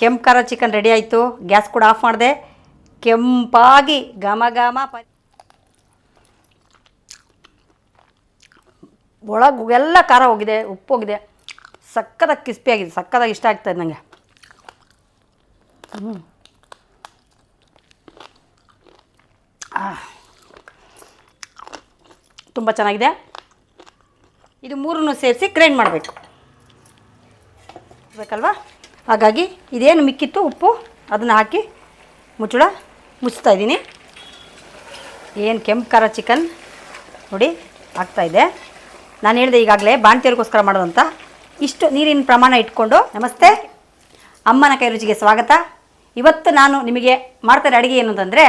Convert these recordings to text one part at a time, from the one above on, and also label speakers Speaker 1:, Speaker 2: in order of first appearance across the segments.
Speaker 1: ಕೆಂಪು ಖಾರ chicken ready ಆಯಿತು. ಗ್ಯಾಸ್ ಕೂಡ ಆಫ್ ಮಾಡಿದೆ. ಕೆಂಪಾಗಿ ಘಮ ಘಮ ಪ ಒಳಗೆ ಎಲ್ಲ ಖಾರ ಹೋಗಿದೆ, ಉಪ್ಪು ಹೋಗಿದೆ. ಸಕ್ಕತ್ತಾಗಿ ಕ್ರಿಸ್ಪಿ ಆಗಿದೆ, ಸಕ್ಕತ್ತಾಗಿ ಇಷ್ಟ ಆಗ್ತಾಯಿದೆ ನನಗೆ ತುಂಬ ಚೆನ್ನಾಗಿದೆ. ಇದು ಮೂರನ್ನು ಸೇರಿಸಿ ಗ್ರೈಂಡ್ ಮಾಡಬೇಕು. ಬೇಕಲ್ವಾ ಹಾಗಾಗಿ ಇದೇನು ಮಿಕ್ಕಿತ್ತು ಉಪ್ಪು, ಅದನ್ನು ಹಾಕಿ ಮುಚ್ಚಳ, ಮುಚ್ತಾ ಇದ್ದೀನಿ. ಏನು ಕೆಂಪು ಖಾರ ಚಿಕನ್ ನೋಡಿ ಆಗ್ತಾಯಿದೆ ನಾನು ಹೇಳಿದೆ ಈಗಾಗಲೇ ಬಾಣ್ತಿಯರಿಗೋಸ್ಕರ ಮಾಡೋದಂತ. ಇಷ್ಟು ನೀರಿನ ಪ್ರಮಾಣ ಇಟ್ಕೊಂಡು ನಮಸ್ತೆ. ಅಮ್ಮನ ಕೈ ರುಚಿಗೆ ಸ್ವಾಗತ. ಇವತ್ತು ನಾನು ನಿಮಗೆ ಮಾಡ್ತಾರೆ ಅಡುಗೆ ಏನು ಅಂತಂದರೆ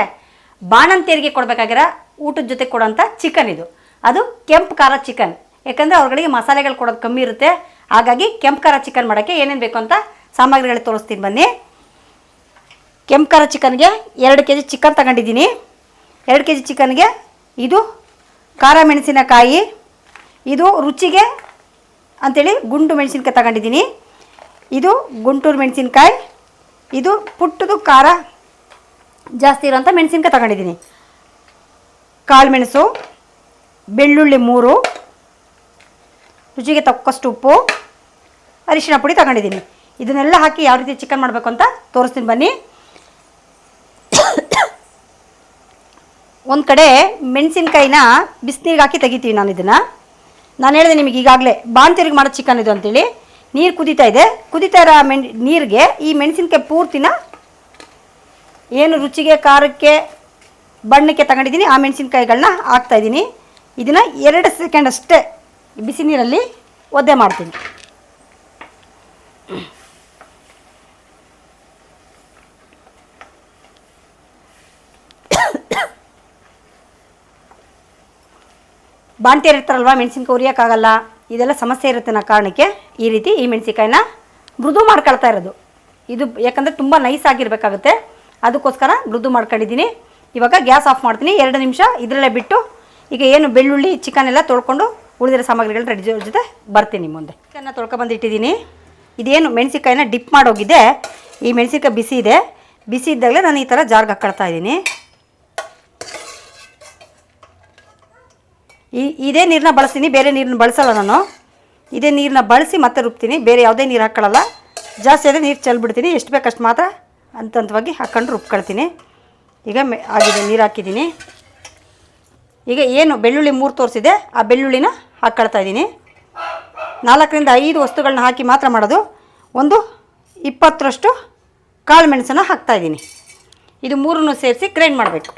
Speaker 1: ಬಾಣಂತಿಯರಿಗೆ ಕೊಡಬೇಕಾಗಿರೋ ಊಟದ ಜೊತೆ ಕೊಡೋಂಥ ಚಿಕನ್ ಇದು. ಅದು ಕೆಂಪು ಖಾರ ಚಿಕನ್ ಯಾಕಂದರೆ ಅವ್ರಗಳಿಗೆ ಮಸಾಲೆಗಳು ಕೊಡೋದು ಕಮ್ಮಿ ಇರುತ್ತೆ. ಹಾಗಾಗಿ ಕೆಂಪು ಖಾರ ಚಿಕನ್ ಮಾಡೋಕ್ಕೆ ಏನೇನು ಬೇಕು ಅಂತ ಸಾಮಗ್ರಿಗಳು ತೋರಿಸ್ತೀನಿ ಬನ್ನಿ. ಕೆಂಪು ಚಿಕನ್ಗೆ ಎರಡು ಕೆ ಜಿ ಚಿಕನ್ ತಗೊಂಡಿದ್ದೀನಿ. ಎರಡು ಕೆ ಜಿ ಚಿಕನ್ಗೆ ಇದು ಖಾರ ಮೆಣಸಿನಕಾಯಿ, ಇದು ರುಚಿಗೆ ಅಂಥೇಳಿ ಗುಂಡು ಮೆಣಸಿನ್ಕಾಯಿ ತಗೊಂಡಿದ್ದೀನಿ. ಇದು ಗುಂಟೂರು ಮೆಣಸಿನ್ಕಾಯಿ, ಇದು ಪುಟ್ಟದು ಖಾರ ಜಾಸ್ತಿ ಇರೋಂಥ ಮೆಣಸಿನ್ಕಾಯಿ ತಗೊಂಡಿದ್ದೀನಿ. ಕಾಳು ಮೆಣಸು, ಬೆಳ್ಳುಳ್ಳಿ ಮೂರು, ರುಚಿಗೆ ತಕ್ಕಷ್ಟು ಉಪ್ಪು ಅರಿಶಿನ ಪುಡಿ ತಗೊಂಡಿದ್ದೀನಿ. ಇದನ್ನೆಲ್ಲ ಹಾಕಿ ಯಾವ ರೀತಿ ಚಿಕನ್ ಮಾಡಬೇಕು ಅಂತ ತೋರಿಸ್ತೀನಿ ಬನ್ನಿ. ಒಂದು ಕಡೆ ಮೆಣಸಿನ್ಕಾಯಿನ ಬಿಸಿನೀರಿಗೆ ಹಾಕಿ ತೆಗಿತೀವಿ ನಾನು ಇದನ್ನು. ನಾನು ಹೇಳಿದೆ ನಿಮಗೆ ಈಗಾಗಲೇ ಬಾಣ್ತಿರಿಗೆ ಮಾಡೋ ಚಿಕನ್ ಇದು ಅಂತೇಳಿ. ನೀರು ಕುದೀತಾ ಇದೆ. ಕುದೀತಾ ಇರೋ ಮೆಣ್, ನೀರಿಗೆ ಈ ಮೆಣಸಿನ್ಕಾಯಿ ಪೂರ್ತಿನ ಏನು ರುಚಿಗೆ, ಖಾರಕ್ಕೆ, ಬಣ್ಣಕ್ಕೆ ತಗೊಂಡಿದ್ದೀನಿ, ಆ ಮೆಣಸಿನ್ಕಾಯಿಗಳನ್ನ ಹಾಕ್ತಾಯಿದ್ದೀನಿ ಇದನ್ನು ಎರಡು ಸೆಕೆಂಡ್ ಅಷ್ಟೇ ಬಿಸಿ ನೀರಲ್ಲಿ ಒದ್ದೆ ಮಾಡ್ತೀನಿ. ಬಾಣ್ತಿಯರು ಇರ್ತಾರಲ್ವ, ಮೆಣಸಿನ್ಕಾಯಿ ಉರಿಯೋಕ್ಕಾಗಲ್ಲ, ಇದೆಲ್ಲ ಸಮಸ್ಯೆ ಇರುತ್ತೆ ಅನ್ನೋ ಕಾರಣಕ್ಕೆ ಈ ರೀತಿ ಈ ಮೆಣಸಿನ್ಕಾಯಿನ ಮೃದು ಮಾಡ್ಕೊಳ್ತಾ ಇರೋದು. ಇದು ಯಾಕಂದರೆ ತುಂಬ ನೈಸ್ ಆಗಿರಬೇಕಾಗುತ್ತೆ. ಅದಕ್ಕೋಸ್ಕರ ಮೃದು ಮಾಡ್ಕೊಂಡಿದ್ದೀನಿ. ಇವಾಗ ಗ್ಯಾಸ್ ಆಫ್ ಮಾಡ್ತೀನಿ. ಎರಡು ನಿಮಿಷ ಇದರಲ್ಲೇ ಬಿಟ್ಟು ಈಗ ಏನು ಬೆಳ್ಳುಳ್ಳಿ ಚಿಕನ್ ಎಲ್ಲ ತೊಳ್ಕೊಂಡು ಉಳಿದಿರೋ ಸಾಮಗ್ರಿಗಳನ್ನ ರೆಡಿ ಜೊತೆ ಬರ್ತೀನಿ ಮುಂದೆ. ಚಿಕನ್ನ ತೊಳ್ಕೊಬಂದು ಇಟ್ಟಿದ್ದೀನಿ. ಇದೇನು ಮೆಣಸಿನ್ಕಾಯಿನ ಡಿಪ್ ಮಾಡೋಗಿದೆ. ಈ ಮೆಣಸಿನ್ಕಾಯಿ ಬಿಸಿ ಇದೆ. ಬಿಸಿ ಇದ್ದಾಗಲೇ ನಾನು ಈ ಥರ ಜಾರ್ಗೆ ಹಾಕ್ಕೊಳ್ತಾ ಇದ್ದೀನಿ. ಈ ಇದೇ ನೀರನ್ನ ಬಳಸ್ತೀನಿ, ಬೇರೆ ನೀರನ್ನ ಬಳಸಲ್ಲ ನಾನು. ಇದೇ ನೀರನ್ನ ಬಳಸಿ ಮತ್ತೆ ರುಬ್ತೀನಿ, ಬೇರೆ ಯಾವುದೇ ನೀರು ಹಾಕ್ಕೊಳ್ಳಲ್ಲ ಜಾಸ್ತಿ ಆದರೆ ನೀರು ಚೆಲ್ಬಿಡ್ತೀನಿ, ಎಷ್ಟು ಬೇಕಷ್ಟು ಮಾತ್ರ ಅಂತಂತವಾಗಿ ಹಾಕ್ಕೊಂಡು ರುಬ್ಕೊಳ್ತೀನಿ. ಈಗ ಮೆ, ಆಗಿದೆ, ನೀರು ಹಾಕಿದ್ದೀನಿ. ಈಗ ಏನು ಬೆಳ್ಳುಳ್ಳಿ ಮೂರು ತೋರಿಸಿದೆ, ಆ ಬೆಳ್ಳುಳ್ಳಿನ ಹಾಕ್ಕೊಳ್ತಾ ಇದ್ದೀನಿ. ನಾಲ್ಕರಿಂದ ಐದು ವಸ್ತುಗಳನ್ನ ಹಾಕಿ ಮಾತ್ರ ಮಾಡೋದು. ಒಂದು ಇಪ್ಪತ್ತರಷ್ಟು ಕಾಳು ಮೆಣಸನ್ನು ಹಾಕ್ತಾಯಿದ್ದೀನಿ ಇದು ಮೂರನ್ನು ಸೇರಿಸಿ ಗ್ರೈಂಡ್ ಮಾಡಬೇಕು.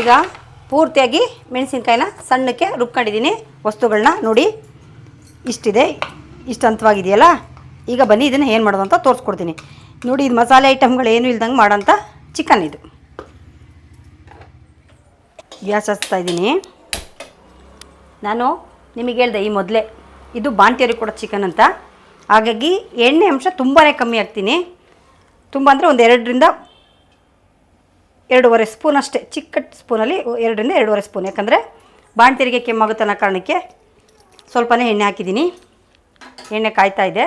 Speaker 1: ಈಗ ಪೂರ್ತಿಯಾಗಿ ಮೆಣಸಿನ್ಕಾಯಿನ ಸಣ್ಣಕ್ಕೆ ರುಬ್ಕೊಂಡಿದ್ದೀನಿ. ವಸ್ತುಗಳನ್ನ ನೋಡಿ ಇಷ್ಟಿದೆ, ಇಷ್ಟು ಹಂತವಾಗಿದೆಯಲ್ಲ? ಈಗ ಬನ್ನಿ, ಇದನ್ನು ಏನು ಮಾಡೋದು ಅಂತ ತೋರಿಸ್ಕೊಡ್ತೀನಿ. ನೋಡಿ, ಇದು ಮಸಾಲೆ ಐಟಮ್ಗಳು ಏನೂ ಇಲ್ದಂಗೆ ಮಾಡೋಂಥ ಚಿಕನ್ ಇದು. ಗ್ಯಾಸ್ ಹಚ್ತಾ ಇದ್ದೀನಿ. ನಾನು ನಿಮಗೆ ಹೇಳ್ದೆ ಈ ಮೊದಲೇ, ಇದು ಬಾಂಟಿಯರಿಗೆ ಕೊಡೋ ಚಿಕನ್ ಅಂತ. ಹಾಗಾಗಿ ಎಣ್ಣೆ ಅಂಶ ತುಂಬಾ ಕಮ್ಮಿ ಹಾಕ್ತೀನಿ. ತುಂಬ ಅಂದರೆ ಒಂದು ಎರಡರಿಂದ ಎರಡೂವರೆ ಸ್ಪೂನ್ ಅಷ್ಟೇ ಚಿಕ್ಕ ಸ್ಪೂನಲ್ಲಿ ಎರಡರಿಂದ ಎರಡೂವರೆ ಸ್ಪೂನ್. ಯಾಕಂದರೆ ಬಾಣ್ತಿರಿಗೆ ಕೆಮ್ಮಾಗುತ್ತೆ ಅನ್ನೋ ಕಾರಣಕ್ಕೆ ಸ್ವಲ್ಪನೇ ಎಣ್ಣೆ ಹಾಕಿದ್ದೀನಿ. ಎಣ್ಣೆ ಕಾಯ್ತಾ ಇದೆ.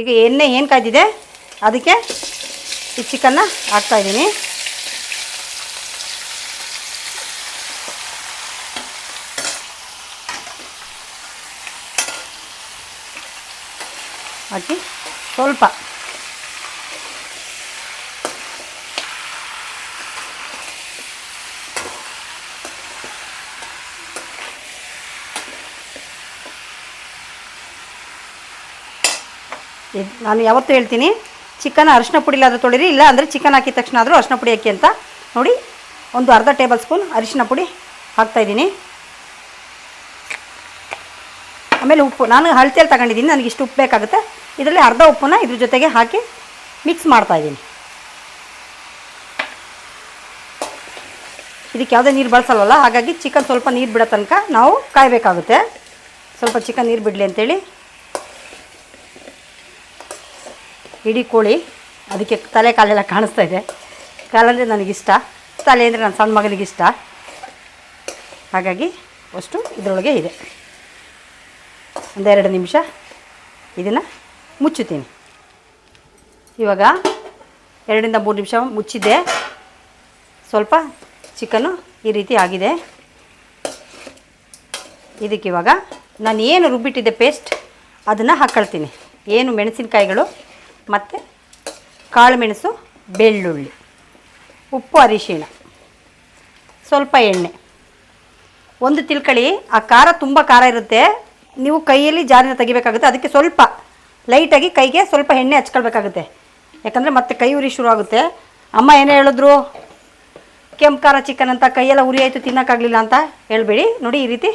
Speaker 1: ಈಗ ಎಣ್ಣೆ ಏನು ಕಾಯ್ದಿದೆ? ಅದಕ್ಕೆ ಈ ಚಿಕನ್ನ ಹಾಕ್ತಾಯಿದ್ದೀನಿ ಹಾಕಿ ಸ್ವಲ್ಪ ನಾನು ಯಾವತ್ತೂ ಹೇಳ್ತೀನಿ, ಚಿಕನ್ ಅರಿಶಿನ ಪುಡಿಲಾದರೂ ತೊಳಿರಿ, ಇಲ್ಲ ಅಂದರೆ ಚಿಕನ್ ಹಾಕಿದ ತಕ್ಷಣ ಆದರೂ ಅರಿಶಿನ ಪುಡಿ ಹಾಕಿ ಅಂತ ನೋಡಿ ಒಂದು ಅರ್ಧ ಟೇಬಲ್ ಸ್ಪೂನ್ ಅರಿಶಿನ ಪುಡಿ ಹಾಕ್ತಾಯಿದ್ದೀನಿ ಆಮೇಲೆ ಉಪ್ಪು, ನಾನು ಹಳತಿಯಲ್ಲಿ ತಗೊಂಡಿದ್ದೀನಿ, ನನಗೆ ಇಷ್ಟು ಉಪ್ಪು ಬೇಕಾಗುತ್ತೆ. ಇದರಲ್ಲಿ ಅರ್ಧ ಉಪ್ಪನ್ನ ಇದ್ರ ಜೊತೆಗೆ ಹಾಕಿ ಮಿಕ್ಸ್ ಮಾಡ್ತಾಯಿದ್ದೀನಿ ಇದಕ್ಕೆ ಯಾವುದೇ ನೀರು ಬಳಸಲ್ವಲ್ಲ ಹಾಗಾಗಿ ಚಿಕನ್ ಸ್ವಲ್ಪ ನೀರು ಬಿಡೋ ತನಕ ನಾವು ಕಾಯಬೇಕಾಗುತ್ತೆ. ಸ್ವಲ್ಪ ಚಿಕನ್ ನೀರು ಬಿಡಲಿ ಅಂತೇಳಿ ಇಡೀ ಕೋಳಿ ಅದಕ್ಕೆ ತಲೆ ಕಾಲೆಲ್ಲ ಕಾಣಿಸ್ತಾ ಇದೆ. ಕಾಲಂದರೆ ನನಗಿಷ್ಟ, ತಲೆ ಅಂದರೆ ನನ್ನ ಸಣ್ಣ ಮಗನಿಗಿಷ್ಟ ಹಾಗಾಗಿ ಅಷ್ಟು ಇದರೊಳಗೆ ಇದೆ. ಒಂದೆರಡು ನಿಮಿಷ ಇದನ್ನು ಮುಚ್ಚುತ್ತೀನಿ. ಇವಾಗ ಎರಡರಿಂದ ಮೂರು ನಿಮಿಷ ಮುಚ್ಚಿದ್ದೆ. ಸ್ವಲ್ಪ ಚಿಕನು ಈ ರೀತಿ ಆಗಿದೆ. ಇದಕ್ಕೆ ಇವಾಗ ನಾನು ಏನು ರುಬ್ಬಿಟ್ಟಿದ್ದೆ ಪೇಸ್ಟ್ ಅದನ್ನು ಹಾಕ್ಕೊಳ್ತೀನಿ ಏನು ಮೆಣಸಿನಕಾಯಿಗಳು ಮತ್ತು ಕಾಳುಮೆಣಸು, ಬೆಳ್ಳುಳ್ಳಿ, ಉಪ್ಪು, ಅರಿಶಿಣ. ಸ್ವಲ್ಪ ಎಣ್ಣೆ. ಒಂದು ತಿಳ್ಕೊಳ್ಳಿ ಆ ಖಾರ ತುಂಬ ಖಾರ ಇರುತ್ತೆ. ನೀವು ಕೈಯಲ್ಲಿ ಜಾರಿನ ತೆಗಿಬೇಕಾಗುತ್ತೆ. ಅದಕ್ಕೆ ಸ್ವಲ್ಪ ಲೈಟಾಗಿ ಕೈಗೆ ಸ್ವಲ್ಪ ಎಣ್ಣೆ ಹಚ್ಕೊಳ್ಬೇಕಾಗುತ್ತೆ. ಯಾಕಂದರೆ ಮತ್ತೆ ಕೈ ಉರಿ ಶುರು ಆಗುತ್ತೆ. ಅಮ್ಮ ಏನೇ ಹೇಳಿದ್ರು? ಕೆಂಪು ಖಾರ ಚಿಕನ್ ಅಂತ ಕೈಯೆಲ್ಲ ಉರಿ ಆಯಿತು, ತಿನ್ನೋಕ್ಕಾಗಲಿಲ್ಲ ಅಂತ ಹೇಳ್ಬೇಡಿ. ನೋಡಿ, ಈ ರೀತಿ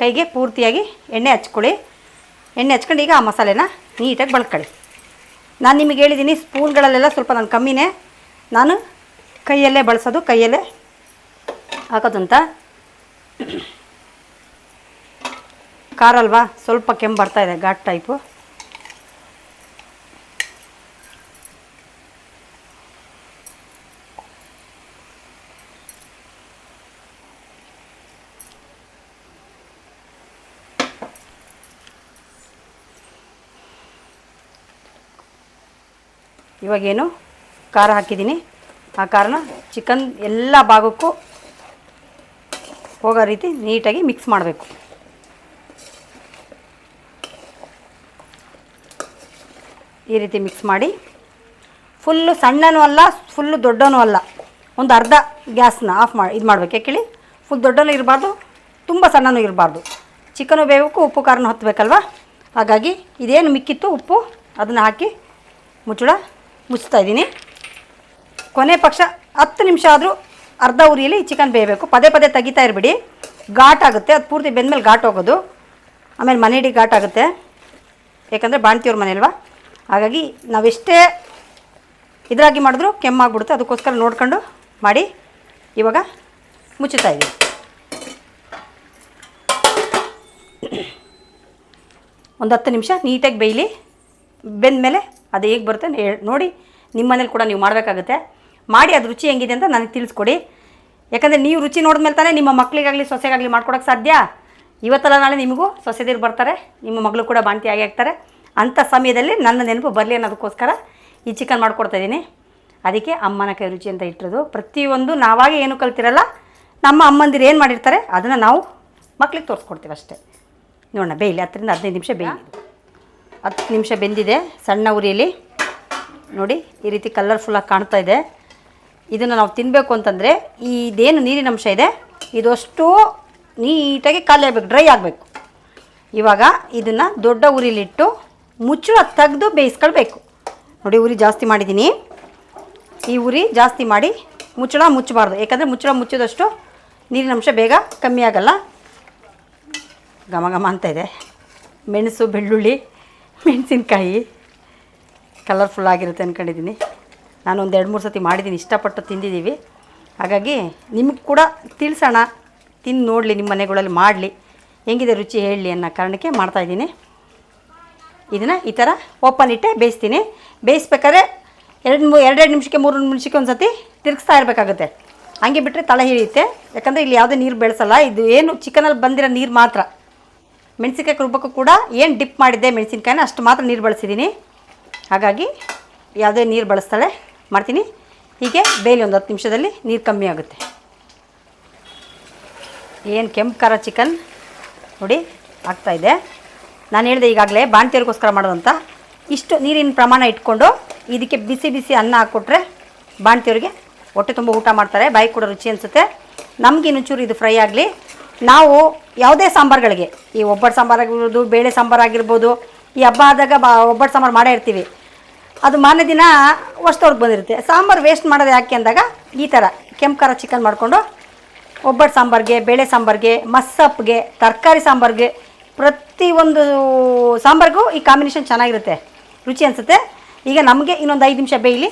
Speaker 1: ಕೈಗೆ ಪೂರ್ತಿಯಾಗಿ ಎಣ್ಣೆ ಹಚ್ಕೊಳ್ಳಿ. ಎಣ್ಣೆ ಹಚ್ಕೊಂಡು ಈಗ ಆ ಮಸಾಲೆನ ನೀಟಾಗಿ ಬಳಸ್ಕೊಳ್ಳಿ ನಾನು ನಿಮಗೆ ಹೇಳಿದ್ದೀನಿ ಸ್ಪೂನ್ಗಳಲ್ಲೆಲ್ಲ ಸ್ವಲ್ಪ ನಾನು ಕಮ್ಮಿನೇ. ನಾನು ಕೈಯಲ್ಲೇ ಬಳಸೋದು, ಕೈಯಲ್ಲೇ ಹಾಕೋದಂತ. ಖಾರ ಅಲ್ವಾ? ಸ್ವಲ್ಪ ಕೆಮ್ಮು ಬರ್ತಾಯಿದೆ ಘಾಟ್ ಟೈಪು ಇವಾಗೇನು ಖಾರ ಹಾಕಿದ್ದೀನಿ. ಆ ಖಾರನ ಚಿಕನ್ ಎಲ್ಲ ಭಾಗಕ್ಕೂ ಹೋಗೋ ರೀತಿ ನೀಟಾಗಿ ಮಿಕ್ಸ್ ಮಾಡಬೇಕು. ಈ ರೀತಿ ಮಿಕ್ಸ್ ಮಾಡಿ ಫುಲ್ಲು ಸಣ್ಣನೂ ಅಲ್ಲ ಫುಲ್ಲು ದೊಡ್ಡನೂ ಅಲ್ಲ, ಒಂದು ಅರ್ಧ ಗ್ಯಾಸ್ನ ಆಫ್ ಮಾಡಿ ಇದು ಮಾಡಬೇಕು. ಯಾಕೇಳಿ? ಫುಲ್ ದೊಡ್ಡನೂ ಇರಬಾರ್ದು, ತುಂಬ ಸಣ್ಣನೂ ಇರಬಾರ್ದು. ಚಿಕನು ಬೇಯಬೇಕು ಉಪ್ಪು, ಖಾರನೂ ಹತ್ತಬೇಕಲ್ವ ಹಾಗಾಗಿ ಇದೇನು ಮಿಕ್ಕಿತ್ತು ಉಪ್ಪು, ಅದನ್ನು ಹಾಕಿ ಮುಚ್ಚಳ. ಮುಚ್ತಾ ಇದ್ದೀನಿ. ಕೊನೆ ಪಕ್ಷ ಹತ್ತು ನಿಮಿಷ ಆದರೂ ಅರ್ಧ ಉರಿಯಲ್ಲಿ ಚಿಕನ್ ಬೇಯಬೇಕು. ಪದೇ ಪದೇ ತೆಗಿತಾ ಇರಬೇಡಿ. ಘಾಟ್ ಆಗುತ್ತೆ. ಅದು ಪೂರ್ತಿ ಬೆಂದಮೇಲೆ ಘಾಟ್ ಹೋಗೋದು. ಆಮೇಲೆ ಮನೆ ಇಡೀ ಘಾಟ್ ಆಗುತ್ತೆ. ಯಾಕಂದರೆ ಬಾಣ್ತಿಯವ್ರ ಮನೆ ಅಲ್ವಾ? ಹಾಗಾಗಿ ನಾವೆಷ್ಟೇ ಇದ್ರಾಗಿ ಮಾಡಿದ್ರು ಕೆಮ್ಮಾಗ್ಬಿಡುತ್ತೆ. ಅದಕ್ಕೋಸ್ಕರ ನೋಡ್ಕೊಂಡು ಮಾಡಿ. ಇವಾಗ ಮುಚ್ಚುತ್ತಾ ಇದ್ದೀವಿ ಒಂದು ಹತ್ತು ನಿಮಿಷ ನೀಟಾಗಿ ಬೇಯಲಿ. ಬೆಂದಮೇಲೆ ಅದು ಹೇಗೆ ಬರುತ್ತೆ ನೋಡಿ, ನಿಮ್ಮ ಮನೇಲಿ ಕೂಡ ನೀವು ಮಾಡಬೇಕಾಗುತ್ತೆ. ಮಾಡಿ ಅದು ರುಚಿ ಹೆಂಗಿದೆ ಅಂತ ನನಗೆ ತಿಳಿಸ್ಕೊಡಿ. ಯಾಕಂದರೆ ನೀವು ರುಚಿ ನೋಡಿದ್ಮೇಲೆ ತಾನೇ ನಿಮ್ಮ ಮಕ್ಕಳಿಗಾಗಲಿ ಸೊಸೆಗಾಗಲಿ ಮಾಡ್ಕೊಡೋಕೆ ಸಾಧ್ಯ. ಇವತ್ತಲ್ಲ ನಾಳೆ ನಿಮಗೂ ಸೊಸೆದಿರು ಬರ್ತಾರೆ, ನಿಮ್ಮ ಮಗಳು ಕೂಡ ಬಾಣ್ತಿ ಆಗಿ ಆಗ್ತಾರೆ. ಅಂಥ ಸಮಯದಲ್ಲಿ ನನ್ನ ನೆನಪು ಬರಲಿ ಅನ್ನೋದಕ್ಕೋಸ್ಕರ ಈ ಚಿಕನ್ ಮಾಡ್ಕೊಡ್ತಾ ಇದ್ದೀನಿ. ಅದಕ್ಕೆ ಅಮ್ಮನ ಕೈ ರುಚಿ ಅಂತ ಇಟ್ಟಿರೋದು. ಪ್ರತಿಯೊಂದು ನಾವಾಗೇ ಏನು ಕಲ್ತಿರಲ್ಲ, ನಮ್ಮ ಅಮ್ಮಂದಿರು ಏನು ಮಾಡಿರ್ತಾರೆ, ಅದನ್ನು ನಾವು ಮಕ್ಳಿಗೆ ತೋರಿಸ್ಕೊಡ್ತೀವಿ ಅಷ್ಟೇ. ನೋಡೋಣ, ಬೇಯಲಿ ಹತ್ತರಿಂದ ಹದಿನೈದು ನಿಮಿಷ ಬೇಯಲಿ. ಹತ್ತು ನಿಮಿಷ ಬೆಂದಿದೆ, ಸಣ್ಣ ಉರಿಯಲ್ಲಿ. ನೋಡಿ, ಈ ರೀತಿ ಕಲರ್ಫುಲ್ಲಾಗಿ ಕಾಣ್ತಾ ಇದೆ. ಇದನ್ನು ನಾವು ತಿನ್ನಬೇಕು ಅಂತಂದರೆ, ಇದೇನು ನೀರಿನ ಅಂಶ ಇದೆ ಇದಷ್ಟು ನೀಟಾಗಿ ಖಾಲಿ ಆಗಬೇಕು ಡ್ರೈ ಆಗಬೇಕು. ಇವಾಗ ಇದನ್ನು ದೊಡ್ಡ ಉರಿಲಿಟ್ಟು ಮುಚ್ಚಳ ತೆಗೆದು ಬೇಯಿಸ್ಕೊಳ್ಬೇಕು. ನೋಡಿ, ಉರಿ ಜಾಸ್ತಿ ಮಾಡಿದ್ದೀನಿ. ಈ ಉರಿ ಜಾಸ್ತಿ ಮಾಡಿ ಮುಚ್ಚಳ ಮುಚ್ಚಬಾರ್ದು. ಯಾಕಂದರೆ ಮುಚ್ಚಳ ಮುಚ್ಚಿದಷ್ಟು ನೀರಿನ ಅಂಶ ಬೇಗ ಕಮ್ಮಿ ಆಗಲ್ಲ. ಘಮ ಘಮ ಅಂತ ಇದೆ. ಮೆಣಸು, ಬೆಳ್ಳುಳ್ಳಿ ಮೆಣಸಿನ್ಕಾಯಿ ಕಲರ್ಫುಲ್ ಆಗಿರುತ್ತೆ ಅಂದ್ಕೊಂಡಿದ್ದೀನಿ ನಾನು ಒಂದು ಎರಡು ಮೂರು ಸತಿ ಮಾಡಿದ್ದೀನಿ ಇಷ್ಟಪಟ್ಟು ತಿಂದಿದ್ದೀವಿ ಹಾಗಾಗಿ ನಿಮಗೆ ಕೂಡ ತಿಳಿಸೋಣ, ತಿಂದು ನೋಡಲಿ ನಿಮ್ಮ ಮನೆಗಳಲ್ಲಿ ಮಾಡಲಿ. ಹೆಂಗಿದೆ ರುಚಿ ಹೇಳಲಿ ಅನ್ನೋ ಕಾರಣಕ್ಕೆ ಮಾಡ್ತಾಯಿದ್ದೀನಿ ಇದನ್ನು ಈ ಥರ ಓಪನ್ ಇಟ್ಟೆ ಬೇಯಿಸ್ತೀನಿ. ಬೇಯಿಸ್ಬೇಕಾದ್ರೆ ಎರಡು ಮೂ, ಎರಡೆರಡು ನಿಮಿಷಕ್ಕೆ, ಮೂರು ನಿಮಿಷಕ್ಕೆ ಒಂದು ಸತಿ ತಿರುಗಿಸ್ತಾ ಇರಬೇಕಾಗುತ್ತೆ. ಹಂಗೆ ಬಿಟ್ಟರೆ ತಲೆ ಹಿಡಿಯುತ್ತೆ. ಯಾಕಂದರೆ ಇಲ್ಲಿ ಯಾವುದೇ ನೀರು ಬೆಳೆಸಲ್ಲ, ಇದು ಏನು ಚಿಕನಲ್ಲಿ ಬಂದಿರೋ ನೀರು ಮಾತ್ರ. ಮೆಣಸಿನ್ಕಾಯಿ ರುಬ್ಬಕ್ಕೂ ಕೂಡ ಏನು ಡಿಪ್ ಮಾಡಿದ್ದೆ ಮೆಣಸಿನ್ಕಾಯಿನ ಅಷ್ಟು ಮಾತ್ರ ನೀರು ಬಳಸಿದ್ದೀನಿ ಹಾಗಾಗಿ ಯಾವುದೇ ನೀರು ಬಳಸ್ತಾಳೆ ಮಾಡ್ತೀನಿ. ಹೀಗೆ ಬೇಲಿ ಒಂದು ಹತ್ತು ನಿಮಿಷದಲ್ಲಿ ನೀರು ಕಮ್ಮಿ ಆಗುತ್ತೆ. ಏನು ಕೆಂಪು ಖಾರ ಚಿಕನ್ ನೋಡಿ ಆಗ್ತಾಯಿದೆ ನಾನು ಹೇಳಿದೆ ಈಗಾಗಲೇ ಬಾಣ್ತಿಯರಿಗೋಸ್ಕರ ಮಾಡೋದಂತ. ಇಷ್ಟು ನೀರಿನ ಪ್ರಮಾಣ ಇಟ್ಕೊಂಡು ಇದಕ್ಕೆ ಬಿಸಿ ಬಿಸಿ ಅನ್ನ ಹಾಕ್ಕೊಟ್ರೆ ಬಾಣ್ತಿಯವರಿಗೆ ಹೊಟ್ಟೆ ತುಂಬ ಊಟ ಮಾಡ್ತಾರೆ. ಬಾಯಿ ಕೂಡ ರುಚಿ ಅನಿಸುತ್ತೆ. ನಮಗಿನ್ನೂ ಚೂರು ಇದು ಫ್ರೈ ಆಗಲಿ. ನಾವು ಯಾವುದೇ ಸಾಂಬಾರುಗಳಿಗೆ, ಈ ಒಬ್ಬಟ್ಟು ಸಾಂಬಾರು ಆಗಿರ್ಬೋದು, ಬೇಳೆ ಸಾಂಬಾರು ಆಗಿರ್ಬೋದು, ಈ ಹಬ್ಬ ಆದಾಗ ಬಾ, ಒಬ್ಬಟ್ಟು ಸಾಂಬಾರು ಮಾಡೇ ಇರ್ತೀವಿ. ಅದು ಮಾರನೇ ದಿನ ವರ್ಷದವ್ರಿಗೆ ಬಂದಿರುತ್ತೆ. ಸಾಂಬಾರು ವೇಸ್ಟ್ ಮಾಡೋದು ಯಾಕೆ ಅಂದಾಗ, ಈ ಥರ ಕೆಂಪು ಖಾರ ಚಿಕನ್ ಮಾಡಿಕೊಂಡು ಒಬ್ಬಟ್ಟು ಸಾಂಬಾರಿಗೆ, ಬೇಳೆ ಸಾಂಬಾರಿಗೆ ಮಸ್ಸಪ್ಗೆ ತರಕಾರಿ ಸಾಂಬಾರಿಗೆ ಪ್ರತಿಯೊಂದು ಸಾಂಬಾರಿಗೂ ಈ ಕಾಂಬಿನೇಷನ್ ಚೆನ್ನಾಗಿರುತ್ತೆ. ರುಚಿ ಅನಿಸುತ್ತೆ. ಈಗ ನಮಗೆ ಇನ್ನೊಂದು ಐದು ನಿಮಿಷ ಬೇಯಲಿ,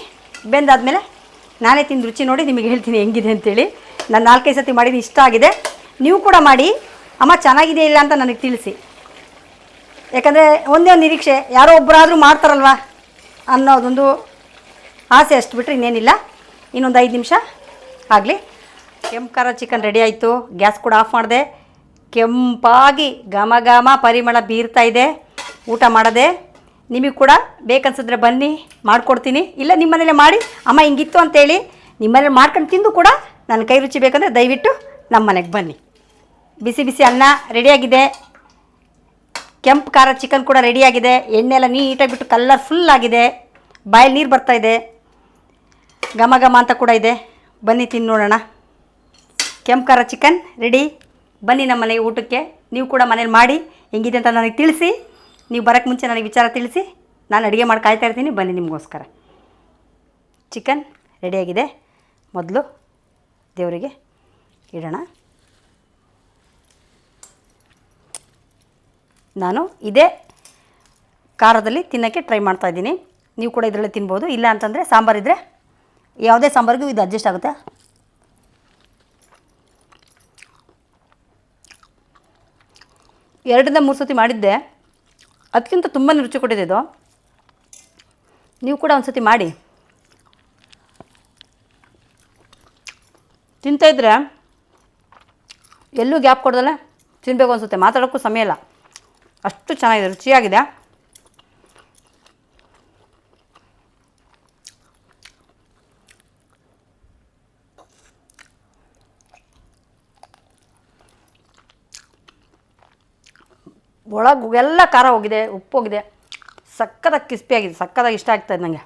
Speaker 1: ಬೆಂದಾದಮೇಲೆ ನಾನೇ ತಿಂದು ರುಚಿ ನೋಡಿ ನಿಮಗೆ ಹೇಳ್ತೀನಿ ಹೆಂಗಿದೆ ಅಂತೇಳಿ. ನಾನು ನಾಲ್ಕೈದು ಸತಿ ಮಾಡಿದ್ದು ಇಷ್ಟ ಆಗಿದೆ. ನೀವು ಕೂಡ ಮಾಡಿ. ಅಮ್ಮ ಚೆನ್ನಾಗಿದೆ ಇಲ್ಲ ಅಂತ ನನಗೆ ತಿಳಿಸಿ. ಯಾಕಂದರೆ ಒಂದೇ ಒಂದು ನಿರೀಕ್ಷೆ, ಯಾರೋ ಒಬ್ಬರಾದರೂ ಮಾಡ್ತಾರಲ್ವ ಅನ್ನೋದೊಂದು ಆಸೆ ಅಷ್ಟು ಬಿಟ್ಟರೆ ಇನ್ನೇನಿಲ್ಲ. ಇನ್ನೊಂದು ಐದು ನಿಮಿಷ ಆಗಲಿ. ಕೆಂಪು ಖಾರ ಚಿಕನ್ ರೆಡಿ ಆಯಿತು. ಗ್ಯಾಸ್ ಕೂಡ ಆಫ್ ಮಾಡಿದೆ. ಕೆಂಪಾಗಿ ಘಮ ಘಮ ಪರಿಮಳ ಬೀರ್ತಾ ಇದೆ. ಊಟ ಮಾಡದೆ. ನಿಮಗೆ ಕೂಡ ಬೇಕನ್ಸಿದ್ರೆ ಬನ್ನಿ, ಮಾಡಿಕೊಡ್ತೀನಿ. ಇಲ್ಲ ನಿಮ್ಮ ಮನೇಲೆ ಮಾಡಿ. ಅಮ್ಮ ಹಿಂಗಿತ್ತು ಅಂತೇಳಿ ನಿಮ್ಮ ಮನೇಲಿ ಮಾಡ್ಕೊಂಡು ತಿಂದು ಕೂಡ ನನ್ನ ಕೈ ರುಚಿ ಬೇಕಂದರೆ ದಯವಿಟ್ಟು ನಮ್ಮ ಮನೆಗೆ ಬನ್ನಿ. ಬಿಸಿ ಬಿಸಿ ಅನ್ನ ರೆಡಿಯಾಗಿದೆ. ಕೆಂಪು ಖಾರ ಚಿಕನ್ ಕೂಡ ರೆಡಿಯಾಗಿದೆ. ಎಣ್ಣೆ ಎಲ್ಲ ನೀಟಾಗಿ ಬಿಟ್ಟು ಕಲರ್ಫುಲ್ ಆಗಿದೆ. ಬಾಯಲ್ಲಿ ನೀರು ಬರ್ತಾ ಇದೆ. ಘಮ ಘಮ ಅಂತ ಕೂಡ ಇದೆ. ಬನ್ನಿ ತಿಂದು ನೋಡೋಣ. ಕೆಂಪು ಖಾರ ಚಿಕನ್ ರೆಡಿ ಬನ್ನಿ ನಮ್ಮ ಮನೆಗೆ ಊಟಕ್ಕೆ. ನೀವು ಕೂಡ ಮನೇಲಿ ಮಾಡಿ. ಹೆಂಗಿದೆ ಅಂತ ನನಗೆ ತಿಳಿಸಿ. ನೀವು ಬರೋಕ್ಕೆ ಮುಂಚೆ ನನಗೆ ವಿಚಾರ ತಿಳಿಸಿ. ನಾನು ಅಡುಗೆ ಮಾಡಿ ಕಾಯ್ತಾ ಇರ್ತೀನಿ. ಬನ್ನಿ ನಿಮಗೋಸ್ಕರ. ಚಿಕನ್ ರೆಡಿಯಾಗಿದೆ ಮೊದಲು ದೇವರಿಗೆ ಇಡೋಣ. ನಾನು ಇದೇ ಖಾರದಲ್ಲಿ ತಿನ್ನೋಕ್ಕೆ ಟ್ರೈ ಮಾಡ್ತಾ ಇದ್ದೀನಿ. ನೀವು ಕೂಡ ಇದರಲ್ಲೇ ತಿನ್ಬೋದು. ಇಲ್ಲ ಅಂತಂದರೆ ಸಾಂಬಾರಿದ್ದರೆ ಯಾವುದೇ ಸಾಂಬಾರಿಗೂ ಇದು ಅಡ್ಜಸ್ಟ್ ಆಗುತ್ತೆ. ಎರಡರಿಂದ ಮೂರು ಸತಿ ಮಾಡಿದ್ದೆ. ಅದಕ್ಕಿಂತ ತುಂಬಾ ರುಚಿ ಕೊಟ್ಟಿದೆ ಇದು. ನೀವು ಕೂಡ ಒಂದು ಸತಿ ಮಾಡಿ ತಿಂತಾಯಿದ್ರೆ ಎಲ್ಲೂ ಗ್ಯಾಪ್ ಕೊಡ್ದಲ್ಲ, ತಿನ್ಬೇಕು ಅನಿಸುತ್ತೆ. ಮಾತಾಡೋಕ್ಕೂ ಸಮಯ ಇಲ್ಲ. ಅಷ್ಟು ಚೆನ್ನಾಗಿದೆ, ರುಚಿಯಾಗಿದೆ. ಒಳಗೆಲ್ಲ ಖಾರ ಹೋಗಿದೆ, ಉಪ್ಪು ಹೋಗಿದೆ. ಸಕ್ಕತ್ತಾಗಿ ಕ್ರಿಸ್ಪಿ ಆಗಿದೆ ಸಕ್ಕತ್ತಾಗಿ ಇಷ್ಟ ಆಗ್ತಾಯಿದೆ ನನಗೆ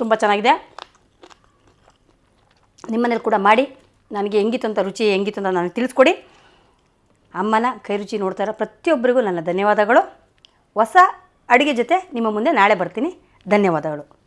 Speaker 1: ತುಂಬ ಚೆನ್ನಾಗಿದೆ. ನಿಮ್ಮನೇಲಿ ಕೂಡ ಮಾಡಿ. ನನಗೆ ಹೆಂಗಿತ್ತು ಅಂತ ರುಚಿ ಹೆಂಗಿತ್ತು ಅಂತ ನನಗೆ ತಿಳಿಸ್ಕೊಡಿ. ಅಮ್ಮನ ಕೈ ರುಚಿ ನೋಡ್ತಾ ಇರೋ ಪ್ರತಿಯೊಬ್ಬರಿಗೂ ನನ್ನ ಧನ್ಯವಾದಗಳು. ಹೊಸ ಅಡುಗೆ ಜೊತೆ ನಿಮ್ಮ ಮುಂದೆ ನಾಳೆ ಬರ್ತೀನಿ. ಧನ್ಯವಾದಗಳು.